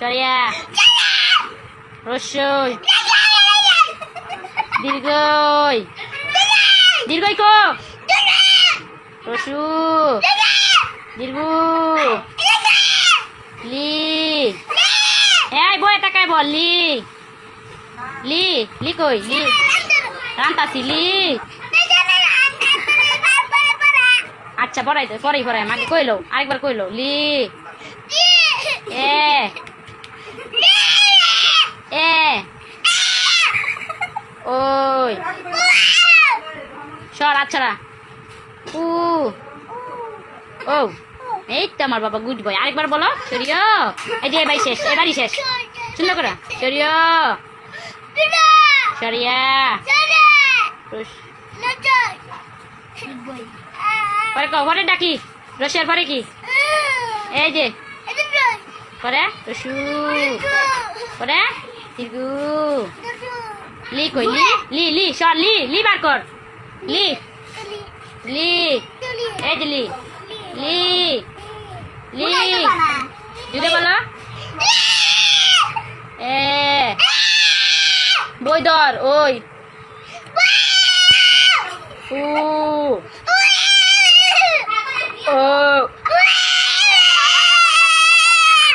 সরিয়া। রসই দীর্ঘই। দীর্ঘই কো। রসু দীর্ঘ। লি। এই বই টাকায় বল? লি। লি। লি কই? লি। রান্তাছি, লি। আচ্ছা পড়াই তো পরেই পড়াই। মাকে কইলো, আরেকবার কইলো, লি। এ। ওই সর আচ্ছা উ। ও, এই তো আমার বাবা গুড বয়। আরেকবার বলো সরিয় এই যে ভাই শেষ এবারই শেষ। সুন্দর করে সরিয় সরিয়া পরে কো পরে ডাকি। রসের পরে কি? এই যে। পরে, রসু। পরে তিরগু লি কই, লি লি লি, সর, লি লি বার কর। লি লি, এই যে লি লি লি জুড়ে বলো। এ, বই ধর, ওই। ও